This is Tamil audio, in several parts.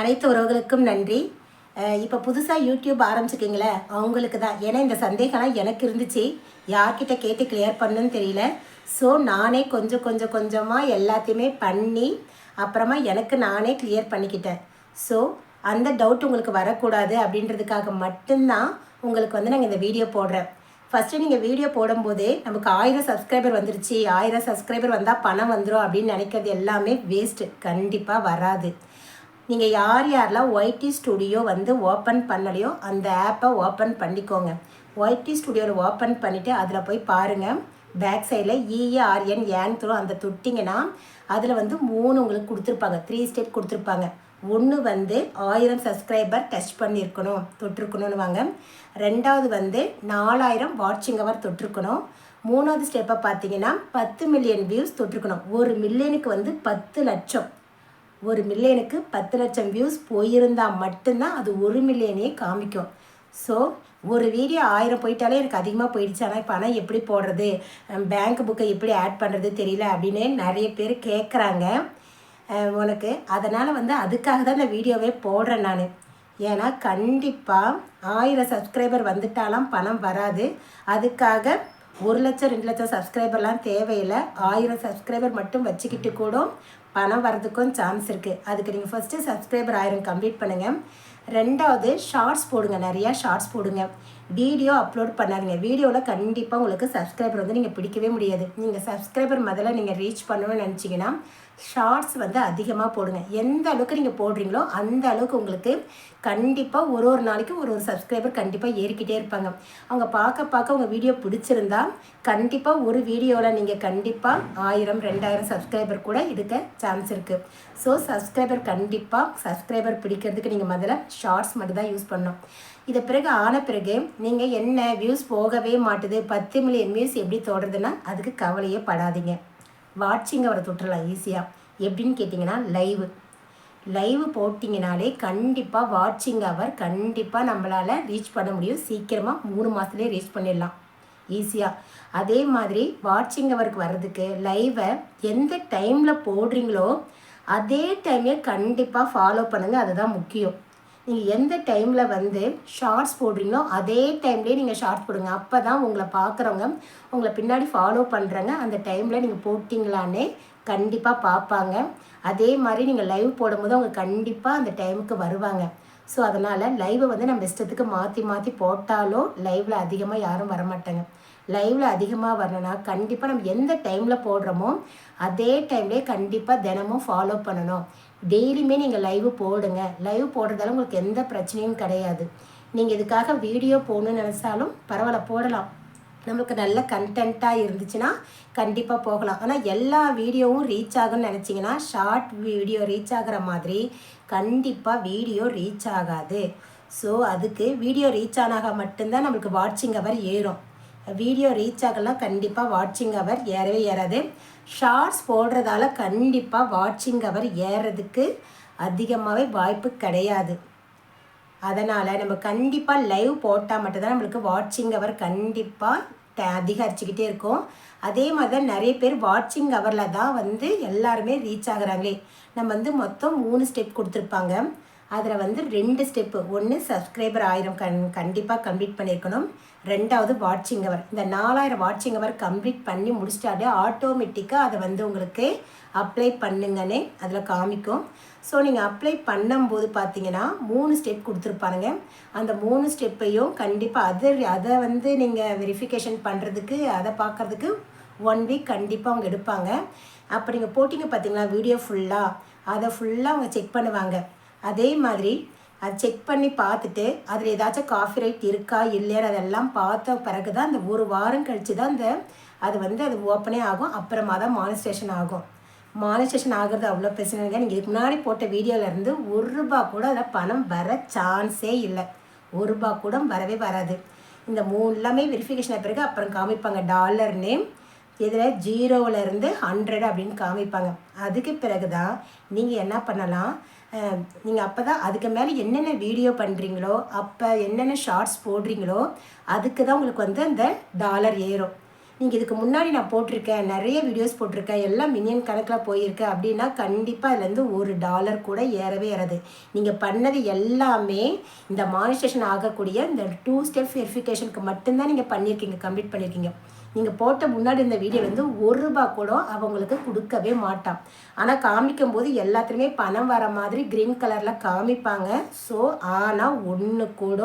அனைத்து உறவுகளுக்கும் நன்றி. இப்போ புதுசாக யூடியூப் ஆரம்பிச்சிருக்கீங்களே அவங்களுக்கு தான். ஏன்னா இந்த சந்தேகம்லாம் எனக்கு இருந்துச்சு. யார்கிட்ட கேட்டு கிளியர் பண்ணுன்னு தெரியல. ஸோ நானே கொஞ்சம் கொஞ்சம் கொஞ்சமாக எல்லாத்தையுமே பண்ணி அப்புறமா எனக்கு நானே கிளியர் பண்ணிக்கிட்டேன். ஸோ அந்த டவுட் உங்களுக்கு வரக்கூடாது அப்படின்றதுக்காக மட்டும்தான் உங்களுக்கு வந்து நாங்கள் இந்த வீடியோ போடுறேன். ஃபஸ்ட்டு நீங்கள் வீடியோ போடும்போதே நமக்கு ஆயிரம் சப்ஸ்கிரைபர் வந்துருச்சு. ஆயிரம் சப்ஸ்கிரைபர் வந்தால் பணம் வந்துடும் அப்படின்னு நினைக்கிறது எல்லாமே வேஸ்ட்டு கண்டிப்பாக வராது. நீங்கள் யார் யாரெல்லாம் ஒய்டி ஸ்டுடியோ வந்து ஓப்பன் பண்ணலையோ அந்த ஆப்பை ஓப்பன் பண்ணிக்கோங்க. ஒய்டி ஸ்டுடியோவில் ஓப்பன் பண்ணிவிட்டு அதில் போய் பாருங்கள் பேக் சைடில் இஏஆர்என் ஏன் த்ரோ அந்த தொட்டிங்கன்னா அதில் வந்து மூணு உங்களுக்கு கொடுத்துருப்பாங்க. த்ரீ ஸ்டெப் கொடுத்துருப்பாங்க. ஒன்று வந்து ஆயிரம் சப்ஸ்கிரைபர் டச் பண்ணியிருக்கணும் தொட்டிருக்கணும்னு வாங்க ரெண்டாவது வந்து நாலாயிரம் வாட்சிங் அவர் தொட்டிருக்கணும். மூணாவது ஸ்டெப்பை பார்த்தீங்கன்னா பத்து மில்லியன் வியூஸ் தொட்டிருக்கணும். ஒரு மில்லியனுக்கு வந்து பத்து லட்சம். ஒரு மில்லியனுக்கு பத்து லட்சம் வியூஸ் போயிருந்தால் மட்டும்தான் அது ஒரு மில்லியனே காமிக்கும். ஸோ ஒரு வீடியோ ஆயிரம் போயிட்டாலே எனக்கு அதிகமாக போயிடுச்சு. ஆனால் பணம் எப்படி போடுறது? பேங்க் புக்கை எப்படி ஆட் பண்ணுறது தெரியல அப்படின்னு நிறைய பேர் கேட்குறாங்க உனக்கு. அதனால் வந்து அதுக்காக தான் இந்த வீடியோவே போடுறேன் நான். ஏன்னா கண்டிப்பாக ஆயிரம் சப்ஸ்கிரைபர் வந்துட்டாலாம் பணம் வராது. அதுக்காக ஒரு லட்சம் ரெண்டு லட்சம் சப்ஸ்கிரைபர்லாம் தேவையில்லை. ஆயிரம் சப்ஸ்கிரைபர் மட்டும் வச்சுக்கிட்டு கூட பணம் வரதுக்கும் சான்ஸ் இருக்குது அதுக்கு நீங்கள் ஃபஸ்ட்டு சப்ஸ்கிரைபர் ஆயிரம் கம்ப்ளீட் பண்ணுங்கள் ரெண்டாவது ஷார்ட்ஸ் போடுங்க. நிறையா ஷார்ட்ஸ் போடுங்க. வீடியோ அப்லோட் பண்ணாதீங்க. வீடியோவில் கண்டிப்பாக உங்களுக்கு சப்ஸ்கிரைபர் வந்து நீங்கள் பிடிக்கவே முடியாது. நீங்கள் சப்ஸ்கிரைபர் முதல்ல நீங்கள் ரீச் பண்ணணும்னு நினச்சிங்கன்னா ஷார்ட்ஸ் வந்து அதிகமாக போடுங்க. எந்த அளவுக்கு நீங்கள் போடுறீங்களோ அந்த அளவுக்கு உங்களுக்கு கண்டிப்பாக ஒரு ஒரு நாளைக்கு ஒரு ஒரு சப்ஸ்கிரைபர் கண்டிப்பாக ஏறிக்கிட்டே இருப்பாங்க. அவங்க பார்க்க பார்க்க உங்கள் வீடியோ பிடிச்சிருந்தா கண்டிப்பாக ஒரு வீடியோவில் நீங்கள் கண்டிப்பாக ஆயிரம் ரெண்டாயிரம் சப்ஸ்கிரைபர் கூட எடுக்க சான்ஸ் இருக்குது ஸோ சப்ஸ்கிரைபர் கண்டிப்பாக சப்ஸ்கிரைபர் பிடிக்கிறதுக்கு நீங்கள் முதல்ல ஷார்ட்ஸ் மட்டும் தான் யூஸ் பண்ணணும். இதை பிறகு ஆன பிறகு நீங்கள் என்ன வியூஸ் போகவே மாட்டுது பத்து மில்லியன் வியூஸ் எப்படி தொடருதுன்னா அதுக்கு கவலையே படாதீங்க. வாட்சிங் அவரை தொற்றலாம் ஈஸியாக எப்படின்னு கேட்டிங்கன்னா லைவு லைவ் போட்டிங்கனாலே கண்டிப்பாக வாட்சிங் அவர் கண்டிப்பாக நம்மளால் ரீச் பண்ண முடியும். சீக்கிரமாக மூணு மாதத்துலேயே ரீச் பண்ணிடலாம். ஈஸியாக அதே மாதிரி வாட்சிங் அவருக்கு வர்றதுக்கு லைவை எந்த டைமில் போடுறீங்களோ அதே டைமே கண்டிப்பாக ஃபாலோ பண்ணுங்கள் அதுதான் முக்கியம். நீங்கள் எந்த டைமில் வந்து ஷார்ட்ஸ் போடுறீங்களோ அதே டைம்லேயே நீங்கள் ஷார்ட்ஸ் போடுங்க. அப்போ தான் உங்களை பார்க்குறவங்க உங்களை பின்னாடி ஃபாலோ பண்ணுறாங்க அந்த டைமில் நீங்கள் போட்டிங்களான்னு கண்டிப்பாக பார்ப்பாங்க அதே மாதிரி நீங்கள் லைவ் போடும்போது அவங்க கண்டிப்பாக அந்த டைமுக்கு வருவாங்க. ஸோ அதனால் லைவை வந்து நம்ம இஷ்டத்துக்கு மாற்றி மாற்றி போட்டாலும் லைவில் அதிகமாக யாரும் வரமாட்டாங்க. லைவில் அதிகமாக வரணும்னா கண்டிப்பாக நம்ம எந்த டைமில் போடுறோமோ அதே டைம்லேயே கண்டிப்பாக தினமும் ஃபாலோ பண்ணணும். டெய்லியுமே நீங்கள் லைவ் போடுங்க. லைவ் போடுறதால உங்களுக்கு எந்த பிரச்சனையும் கிடையாது. நீங்கள் இதுக்காக வீடியோ போகணும்னு நினச்சாலும் பரவாயில்ல போடலாம். நம்மளுக்கு நல்ல கண்டென்ட்டாக இருந்துச்சுன்னா கண்டிப்பாக போகலாம். ஆனால் எல்லா வீடியோவும் ரீச் ஆகும்னு நினச்சிங்கன்னா ஷார்ட் வீடியோ ரீச் ஆகிற மாதிரி கண்டிப்பாக வீடியோ ரீச் ஆகாது. ஸோ அதுக்கு வீடியோ ரீச் ஆனாக மட்டும்தான் நம்மளுக்கு வாட்சிங் அவர் ஏறும். வீடியோ ரீச் ஆகலாம் கண்டிப்பாக வாட்சிங் அவர் ஏறவே ஏறாது. ஷார்ட்ஸ் போடுறதால கண்டிப்பாக வாட்சிங் அவர் ஏறுறதுக்கு அதிகமாகவே வாய்ப்பு கிடையாது. அதனால் நம்ம கண்டிப்பாக லைவ் போட்டால் மட்டும்தான் நம்மளுக்கு வாட்சிங் அவர் கண்டிப்பாக அதிகரிச்சுக்கிட்டே இருக்கும். அதே மாதிரி தான் நிறைய பேர் வாட்சிங் அவரில் தான் வந்து எல்லாருமே ரீச் ஆகுறாங்களே. நம்ம வந்து மொத்தம் மூணு ஸ்டெப் கொடுத்துருப்பாங்க. அதில் வந்து ரெண்டு ஸ்டெப்பு ஒன்று சப்ஸ்கிரைபர் ஆயிரம் கண் கண்டிப்பாக கம்ப்ளீட் பண்ணியிருக்கணும் ரெண்டாவது வாட்சிங் அவர் இந்த நாலாயிரம் வாட்சிங் அவர் கம்ப்ளீட் பண்ணி முடிச்சிட்டாலே ஆட்டோமேட்டிக்காக அதை வந்து உங்களுக்கு அப்ளை பண்ணுங்கன்னே அதில் காமிக்கும். ஸோ நீங்கள் அப்ளை பண்ணும்போது பார்த்தீங்கன்னா மூணு ஸ்டெப் கொடுத்துருப்பாருங்க அந்த மூணு ஸ்டெப்பையும் கண்டிப்பாக அதை அதை வந்து நீங்கள் வெரிஃபிகேஷன் பண்ணுறதுக்கு அதை பார்க்குறதுக்கு ஒன் வீக் கண்டிப்பாக அவங்க எடுப்பாங்க. அப்போ நீங்கள் போட்டிங்க பார்த்தீங்களா வீடியோ ஃபுல்லாக அதை ஃபுல்லாக அவங்க செக் பண்ணுவாங்க. அதே மாதிரி அது செக் பண்ணி பார்த்துட்டு அதில் ஏதாச்சும் காஃபி ரைட் இருக்கா இல்லையா அதெல்லாம் பார்த்த பிறகு தான் அந்த ஒரு வாரம் கழித்து தான் அந்த அது வந்து அது ஓப்பனே ஆகும். அப்புறமா தான் மானிஸ்ட்ரேஷன் ஆகும். மானிஸ்ட்ரேஷன் ஆகிறது அவ்வளோ பிரச்சனை இல்லை. நீங்கள் இதுக்கு முன்னாடி போட்ட வீடியோவிலேருந்து ஒரு ரூபா கூட அதில் பணம் வர சான்ஸே இல்லை. ஒரு ரூபா கூட வரவே வராது. இந்த மூணு எல்லாமே வெரிஃபிகேஷன் பிறகு அப்புறம் காமிப்பாங்க. டாலர் நேம் இதில் ஜீரோவிலேருந்து ஹண்ட்ரட் அப்படின்னு காமிப்பாங்க. அதுக்கு பிறகு தான் நீங்கள் என்ன பண்ணலாம்? நீங்கள் அப்போ தான் அதுக்கு மேலே என்னென்ன வீடியோ பண்ணுறீங்களோ அப்போ என்னென்ன ஷார்ட்ஸ் போடுறீங்களோ அதுக்கு தான் உங்களுக்கு வந்து அந்த டாலர் ஏறும். நீங்கள் இதுக்கு முன்னாடி நான் போட்டிருக்கேன் நிறைய வீடியோஸ் போட்டிருக்கேன் எல்லாம் மில்லியன் கணக்கில் போயிருக்கேன் அப்படின்னா கண்டிப்பாக அதுலேருந்து ஒரு டாலர் கூட ஏறவே ஏறாது. நீங்கள் பண்ணது எல்லாமே இந்த மானிஸ்டேஷன் ஆகக்கூடிய இந்த டூ ஸ்டெப் வெரிஃபிகேஷனுக்கு மட்டும்தான் நீங்கள் பண்ணியிருக்கீங்க கம்ப்ளீட் பண்ணியிருக்கீங்க நீங்கள் போட்ட முன்னாடி இந்த வீடியோ வந்து ஒரு ரூபா கூட அவங்களுக்கு கொடுக்கவே மாட்டான். ஆனால் காமிக்கும் போது எல்லாத்துலேயுமே பணம் வர மாதிரி க்ரீன் கலரில் காமிப்பாங்க. ஸோ ஆனால் ஒன்று கூட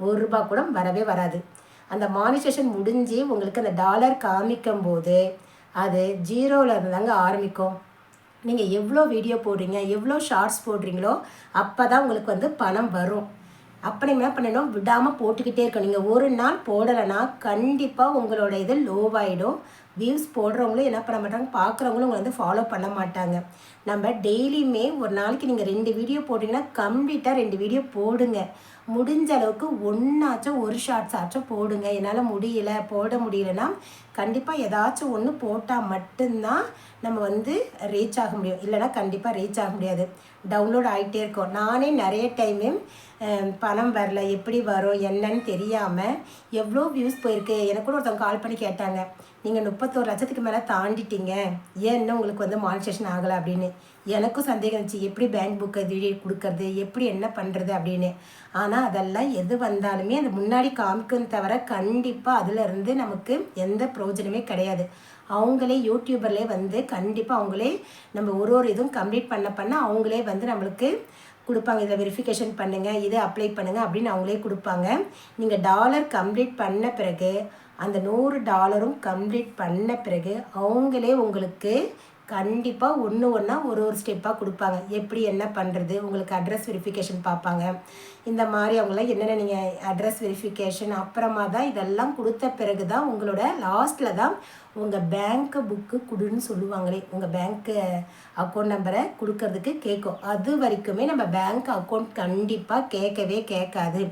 ஒரு ரூபா கூட வரவே வராது. அந்த மானிஸ்டேஷன் முடிஞ்சு உங்களுக்கு அந்த டாலர் காமிக்கும் போது அது ஜீரோவில் இருந்தாங்க ஆரம்பிக்கும். நீங்கள் எவ்வளோ வீடியோ போடுறீங்க எவ்வளோ ஷார்ட்ஸ் போடுறீங்களோ அப்போ தான் உங்களுக்கு வந்து பணம் வரும். அப்போ நீங்கள் என்ன பண்ணணும் விடாமல் போட்டுக்கிட்டே இருக்கணும். நீங்கள் ஒரு நாள் போடலைன்னா கண்டிப்பாக உங்களோட இது லோவாயிடும் வியூஸ் போடுறவங்களும் என்ன பண்ண மாட்டாங்க பார்க்குறவங்களும் உங்களை வந்து ஃபாலோ பண்ண மாட்டாங்க. நம்ம டெய்லியுமே ஒரு நாளைக்கு நீங்கள் ரெண்டு வீடியோ போட்டிங்கன்னா கம்ப்ளீட்டாக ரெண்டு வீடியோ போடுங்க. முடிஞ்ச அளவுக்கு ஒன்றாச்சும் ஒரு ஷார்ட்ஸ் ஆச்சும் போடுங்க. என்னால் முடியல போட முடியலன்னா கண்டிப்பாக ஏதாச்சும் ஒன்று போட்டால் மட்டும்தான் நம்ம வந்து ரீச் ஆக முடியும். இல்லைனா கண்டிப்பாக ரீச் ஆக முடியாது. டவுன்லோட் ஆகிட்டே இருக்கும். நானே நிறைய டைமு பணம் வரல எப்படி வரும் என்னன்னு தெரியாமல் எவ்வளோ வியூஸ் போயிருக்கு. எனக்கு கூட ஒருத்தவங்க கால் பண்ணி கேட்டாங்க. நீங்கள் முப்பத்தோரு லட்சத்துக்கு மேலே தாண்டிட்டீங்க. ஏன் இன்னும் உங்களுக்கு வந்து மானிட்டேஷன் ஆகலை அப்படின்னு? எனக்கும் சந்தேகம் இருந்துச்சு எப்படி பேங்க் புக்கை இது கொடுக்கறது? எப்படி என்ன பண்ணுறது அப்படின்னு? ஆனால் அதெல்லாம் எது வந்தாலுமே அது முன்னாடி காமிக்கும் தவிர கண்டிப்பாக அதிலிருந்து நமக்கு எந்த பிரயோஜனமே கிடையாது. அவங்களே யூடியூபர்லே வந்து கண்டிப்பாக அவங்களே நம்ம ஒரு ஒரு இதுவும் கம்ப்ளீட் பண்ண பண்ண அவங்களே வந்து நம்மளுக்கு கொடுப்பாங்க. இதை வெரிஃபிகேஷன் பண்ணுங்கள் இதை அப்ளை பண்ணுங்கள் அப்படின்னு அவங்களே கொடுப்பாங்க. நீங்கள் டாலர் கம்ப்ளீட் பண்ண பிறகு அந்த நூறு டாலரும் கம்ப்ளீட் பண்ண பிறகு அவங்களே உங்களுக்கு கண்டிப்பாக ஒன்று ஒன்றா ஒரு ஒரு ஸ்டெப்பாக கொடுப்பாங்க. எப்படி என்ன பண்ணுறது உங்களுக்கு அட்ரஸ் வெரிஃபிகேஷன் பார்ப்பாங்க. இந்த மாதிரி அவங்கள என்னென்ன நீங்கள் அட்ரஸ் வெரிஃபிகேஷன் அப்புறமா தான் இதெல்லாம் கொடுத்த பிறகு தான் உங்களோட லாஸ்ட்டில் தான் உங்கள் பேங்க்கு புக்கு கொடுன்னு சொல்லுவாங்களே உங்கள் பேங்க்கு அக்கௌண்ட் நம்பரை கொடுக்கறதுக்கு கேட்கும் அது வரைக்குமே நம்ம பேங்க் அக்கௌண்ட் கண்டிப்பாக கேட்கவே கேட்காது.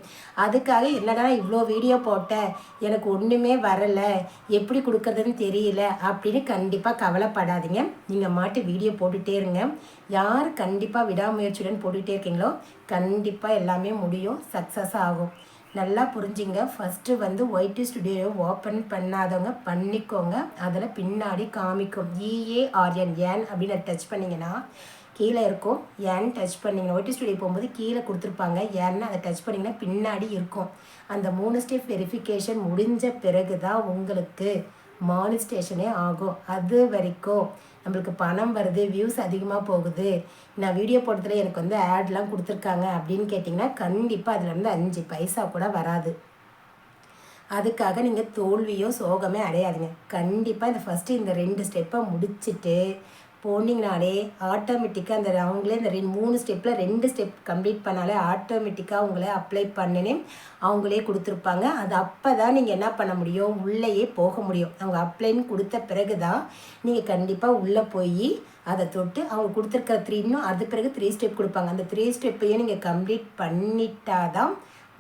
அதுக்காக என்னடா இவ்வளோ வீடியோ போட்டேன் எனக்கு ஒன்றுமே வரலை. எப்படி கொடுக்கறதுன்னு தெரியல அப்படின்னு கண்டிப்பாக கவலைப்படாதீங்க. நீங்கள் மாட்டு வீடியோ போட்டுகிட்டே இருங்க. யார் கண்டிப்பாக விடாமுயற்சியுடன் போட்டுகிட்டே இருக்கீங்களோ கண்டிப்பாக எல்லாமே முடியும் சக்ஸஸ் ஆகும். நல்லா புரிஞ்சிங்க. ஃபஸ்ட்டு வந்து ஒயிட்டு ஸ்டுடியோ ஓப்பன் பண்ணாதவங்க பண்ணிக்கோங்க. அதில் பின்னாடி காமிக்கும். இஏஆர்என் ஏன் அப்படின்னு டச் பண்ணிங்கன்னா கீழே இருக்கும். ஏன் டச் பண்ணிங்க ஒயிட்டு ஸ்டுடியோ போகும்போது கீழே கொடுத்துருப்பாங்க. ஏன்னு அதை டச் பண்ணிங்கன்னா பின்னாடி இருக்கும். அந்த மூணு ஸ்டெப் வெரிஃபிகேஷன் முடிஞ்ச பிறகு தான் உங்களுக்கு மானிஸ்டேஷனே ஆகும். அது வரைக்கும் நம்மளுக்கு பணம் வருது வியூஸ் அதிகமாக போகுது. நான் வீடியோ போட்டதில் எனக்கு வந்து ஆட்லாம் கொடுத்துருக்காங்க அப்படின்னு கேட்டிங்கன்னா கண்டிப்பாக அதுலேருந்து அஞ்சு பைசா கூட வராது. அதுக்காக நீங்கள் தோல்வியோ சோகமே அடையாதுங்க. கண்டிப்பாக இந்த ஃபஸ்ட்டு இந்த ரெண்டு ஸ்டெப்பை முடிச்சுட்டு போனீங்கனாலே ஆட்டோமேட்டிக்காக அந்த அவங்களே இந்த ரெண்டு மூணு ஸ்டெப்பில் ரெண்டு ஸ்டெப் கம்ப்ளீட் பண்ணாலே ஆட்டோமேட்டிக்காக அவங்கள அப்ளை பண்ணினே அவங்களே கொடுத்துருப்பாங்க. அது அப்போ தான் நீங்கள் என்ன பண்ண முடியும்? உள்ளேயே போக முடியும். அவங்க அப்ளைன்னு கொடுத்த பிறகு தான் நீங்கள் கண்டிப்பாக உள்ளே போய் அதை தொட்டு அவங்க கொடுத்துருக்கிற த்ரீ இன்னும் அது பிறகு த்ரீ ஸ்டெப் கொடுப்பாங்க. அந்த த்ரீ ஸ்டெப்பையும் நீங்கள் கம்ப்ளீட் பண்ணிட்டாதான்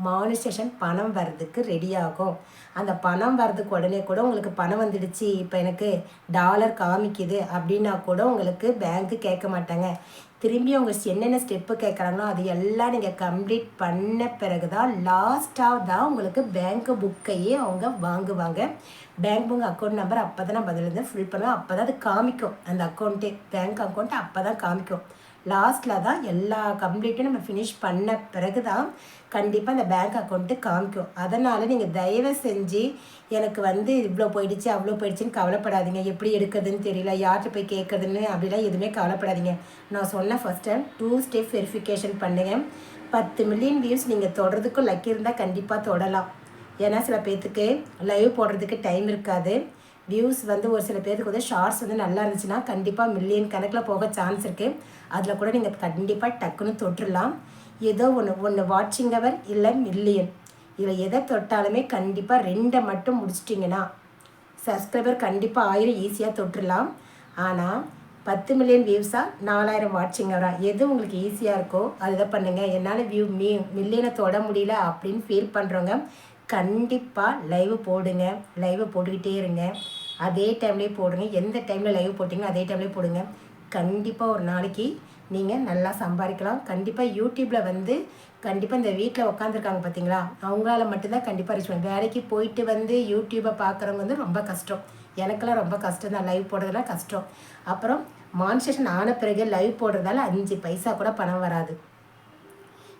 மானிஸ்டேஷன் பணம் வர்றதுக்கு ரெடி ஆகும். அந்த பணம் வர்றதுக்கு உடனே கூட உங்களுக்கு பணம் வந்துடுச்சு. இப்போ எனக்கு டாலர் காமிக்குது அப்படின்னா கூட உங்களுக்கு பேங்க்கு கேட்க மாட்டாங்க. திரும்பி அவங்க என்னென்ன ஸ்டெப்பு கேட்குறாங்களோ அது எல்லாம் நீங்கள் கம்ப்ளீட் பண்ண பிறகு தான் லாஸ்ட்டாக தான் உங்களுக்கு பேங்க்கு புக்கையே அவங்க வாங்குவாங்க. பேங்க் புக் அக்கௌண்ட் நம்பர் அப்போ தான் நம்ம அதில் ஃபில் பண்ணுவோம் அப்போ தான் அது காமிக்கும். அந்த அக்கௌண்ட்டே பேங்க் அக்கௌண்ட்டு அப்போ தான் காமிக்கும். லாஸ்ட்டில் தான் எல்லா கம்ப்ளீட்டும் நம்ம ஃபினிஷ் பண்ண பிறகு தான் கண்டிப்பாக அந்த பேங்க் அக்கௌண்ட்டு காமிக்கும். அதனால் நீங்கள் தயவு செஞ்சு எனக்கு வந்து இவ்வளோ போயிடுச்சு அவ்வளோ போயிடுச்சுன்னு கவலைப்படாதீங்க. எப்படி எடுக்கிறதுன்னு தெரியல யார்கிட்ட போய் கேட்குறதுன்னு அப்படிலாம் எதுவுமே கவலைப்படாதீங்க. நான் சொன்ன first time two step verification பண்ணுங்கள் பத்து மில்லியன் வியூஸ் நீங்கள் தொடர்றதுக்கும் லக்கி இருந்தால் கண்டிப்பாக தொடலாம். ஏன்னா சில பேர்த்துக்கு லைவ் போடுறதுக்கு டைம் இருக்காது. வியூஸ் வந்து ஒரு சில பேருக்கு வந்து ஷார்ட்ஸ் வந்து நல்லா இருந்துச்சுன்னா கண்டிப்பாக மில்லியன் கணக்கில் போக சான்ஸ் இருக்குது அதில் கூட நீங்கள் கண்டிப்பாக டக்குன்னு தொட்டுடலாம். ஏதோ ஒன்று ஒன்று வாட்சிங் அவர் இல்லை மில்லியன் இதில் எதை தொட்டாலுமே கண்டிப்பாக ரெண்டை மட்டும் முடிச்சிட்டிங்கன்னா சப்ஸ்கிரைபர் கண்டிப்பாக ஆயிரம் ஈஸியாக தொட்டுடலாம். ஆனால் பத்து மில்லியன் வியூஸாக நாலாயிரம் வாட்சிங் வரா எது உங்களுக்கு ஈஸியாக இருக்கோ அதை பண்ணுங்கள் என்னால் வியூ மீ மில்லியனை தொட முடியல அப்படின்னு ஃபீல் பண்ணுறவங்க கண்டிப்பாக லைவ் போடுங்க. லைவ் போட்டுக்கிட்டே இருங்க. அதே டைம்லேயே போடுங்க. எந்த டைமில் லைவ் போட்டிங்களோ அதே டைம்லேயே போடுங்க. கண்டிப்பாக ஒரு நாளைக்கு நீங்கள் நல்லா சம்பாதிக்கலாம். கண்டிப்பாக யூடியூப்பில் வந்து கண்டிப்பாக இந்த வீட்டில் உட்காந்துருக்காங்க பார்த்தீங்களா அவங்களால மட்டும்தான் கண்டிப்பாக ரீச் பண்ண வேலைக்கு போயிட்டு வந்து யூடியூப்பை பார்க்குறவங்க வந்து ரொம்ப கஷ்டம். எனக்கெல்லாம் ரொம்ப கஷ்டம் தான். லைவ் போடுறதுலாம் கஷ்டம். அப்புறம் மான்சேஷன் ஆன பிறகு லைவ் போடுறதால அஞ்சு பைசா கூட பணம் வராது.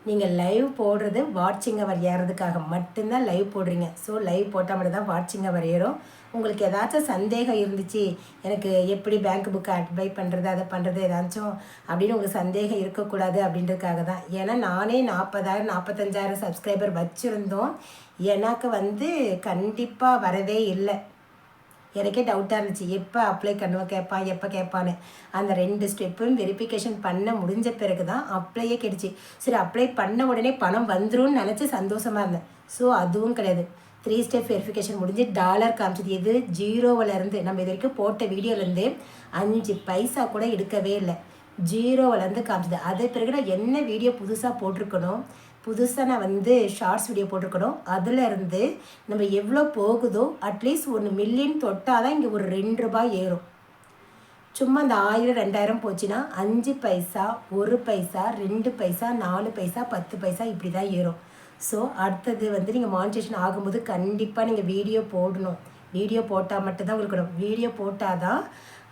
நீங்கள் லைவ் போடுறது வாட்சிங் அவர் ஏறதுக்காக மட்டும்தான் லைவ் போடுறீங்க. ஸோ லைவ் போட்டால் மட்டும் தான் வாட்சிங் அவர் ஏறும். உங்களுக்கு ஏதாச்சும் சந்தேகம் இருந்துச்சு எனக்கு எப்படி பேங்க் புக்கு அட்வை பண்ணுறது அதை பண்ணுறது ஏதாச்சும் அப்படின்னு உங்களுக்கு சந்தேகம் இருக்கக்கூடாது அப்படின்றதுக்காக தான். ஏன்னா நானே நாற்பதாயிரம் நாற்பத்தஞ்சாயிரம் சப்ஸ்கிரைபர் வச்சுருந்தோம். எனக்கு வந்து கண்டிப்பாக வரவே இல்லை. எனக்கே டவுட்டாக இருந்துச்சு. எப்போ அப்ளை பண்ணுவேன் கேட்பான் எப்போ கேட்பான்னு அந்த ரெண்டு ஸ்டெப்பும் வெரிஃபிகேஷன் பண்ண முடிஞ்ச பிறகு தான் அப்ளையே கிடைச்சி. சரி அப்ளை பண்ண உடனே பணம் வந்துரும்னு நினச்சி சந்தோஷமாக இருந்தேன். ஸோ அதுவும் கிடையாது. த்ரீ ஸ்டெப் வெரிஃபிகேஷன் முடிஞ்சு டாலர் காமிச்சது. எது? ஜீரோவிலேருந்து நம்ம இது வரைக்கும் போட்ட வீடியோலேருந்து அஞ்சு பைசா கூட எடுக்கவே இல்லை. ஜீரோவிலேருந்து காமிச்சது. அதே பிறகு நான் என்ன வீடியோ புதுசாக போட்டிருக்கணும் புதுசாக நான் வந்து ஷார்ட்ஸ் வீடியோ போட்டிருக்கணும். அதிலிருந்து நம்ம எவ்வளோ போகுதோ அட்லீஸ்ட் ஒன்று மில்லியன் தொட்டால் தான் இங்கே ஒரு ரெண்டு ரூபாய் ஏறும். சும்மா இந்த ஆயிரம் ரெண்டாயிரம் போச்சுன்னா அஞ்சு பைசா ஒரு பைசா ரெண்டு பைசா நாலு பைசா பத்து பைசா இப்படி தான் ஏறும். ஸோ அடுத்தது வந்து நீங்கள் மானிட்டேஷன் ஆகும்போது கண்டிப்பாக நீங்கள் வீடியோ போடணும். வீடியோ போட்டால் மட்டும்தான் உங்களுக்கு வீடியோ போட்டால் தான்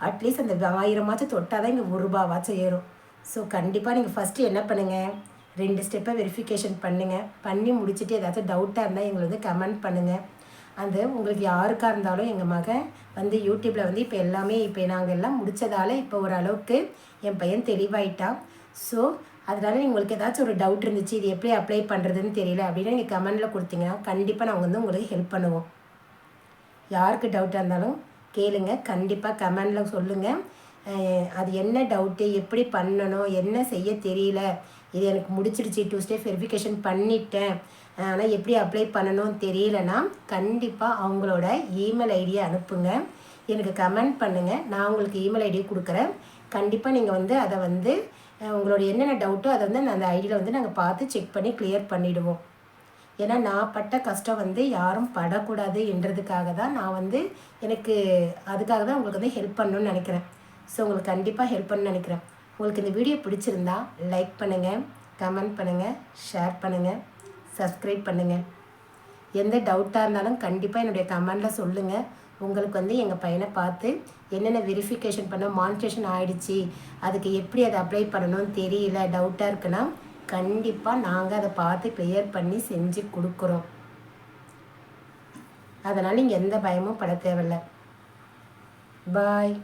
அட்லீஸ்ட் அந்த ஆயிரமாச்சும் தொட்டால் தான் இங்கே ஒரு ரூபாவாச்சும் ஏறும். ஸோ கண்டிப்பாக நீங்கள் ஃபஸ்ட்டு என்ன பண்ணுங்கள் ரெண்டு ஸ்டெப்பை வெரிஃபிகேஷன் பண்ணுங்கள் பண்ணி முடிச்சுட்டு ஏதாச்சும் டவுட்டாக இருந்தால் எங்களை வந்து கமெண்ட் பண்ணுங்கள் அந்த உங்களுக்கு யாருக்காக இருந்தாலும் எங்கள் மகன் வந்து யூடியூப்பில் வந்து இப்போ எல்லாமே இப்போ நாங்கள் எல்லாம் முடித்ததால் இப்போ ஓரளவுக்கு என் பையன் தெளிவாயிட்டான். ஸோ அதனால் உங்களுக்கு ஏதாச்சும் ஒரு டவுட் இருந்துச்சு இது எப்படி அப்ளை பண்ணுறதுன்னு தெரியல அப்படின்னு நீங்கள் கமெண்டில் கொடுத்தீங்கன்னா கண்டிப்பாக நாங்கள் வந்து உங்களுக்கு ஹெல்ப் பண்ணுவோம். யாருக்கு டவுட்டாக இருந்தாலும் கேளுங்க. கண்டிப்பாக கமெண்டில் சொல்லுங்கள் அது என்ன டவுட்டு எப்படி பண்ணணும் என்ன செய்ய தெரியல இது எனக்கு முடிச்சிடுச்சு. டூ வெரிஃபிகேஷன் பண்ணிட்டேன். ஆனால் எப்படி அப்ளை பண்ணணும்னு தெரியலனா கண்டிப்பாக அவங்களோட இமெயில் ஐடியை அனுப்புங்க. எனக்கு கமெண்ட் பண்ணுங்கள் நான் உங்களுக்கு இமெயில் ஐடியை கொடுக்குறேன். கண்டிப்பாக நீங்கள் வந்து அதை வந்து உங்களோட என்னென்ன டவுட்டோ அதை வந்து அந்த ஐடியில் வந்து நாங்கள் பார்த்து செக் பண்ணி கிளியர் பண்ணிவிடுவோம் ஏன்னா நான் பட்ட கஷ்டம் வந்து யாரும் படக்கூடாது என்றதுக்காக தான் நான் வந்து எனக்கு அதுக்காக தான் உங்களுக்கு வந்து ஹெல்ப் பண்ணணும்னு நினைக்கிறேன். ஸோ உங்களுக்கு கண்டிப்பாக ஹெல்ப் பண்ணணும்னு நினைக்கிறேன். உங்களுக்கு இந்த வீடியோ பிடிச்சிருந்தா லைக் பண்ணுங்கள் கமெண்ட் பண்ணுங்கள் ஷேர் பண்ணுங்கள் சப்ஸ்கிரைப் பண்ணுங்கள் எந்த டவுட்டாக இருந்தாலும் கண்டிப்பாக என்னுடைய கமெண்டில் சொல்லுங்கள் உங்களுக்கு வந்து எங்கள் பையனை பார்த்து என்னென்ன வெரிஃபிகேஷன் பண்ண மானிட்டேஷன் ஆகிடுச்சி அதுக்கு எப்படி அதை அப்ளை பண்ணணும்னு தெரியல டவுட்டாக இருக்குன்னா கண்டிப்பாக நாங்கள் அதை பார்த்து கிளியர் பண்ணி செஞ்சு கொடுக்குறோம். அதனால் நீங்கள் எந்த பயமும் பட தேவையில்ல. பாய்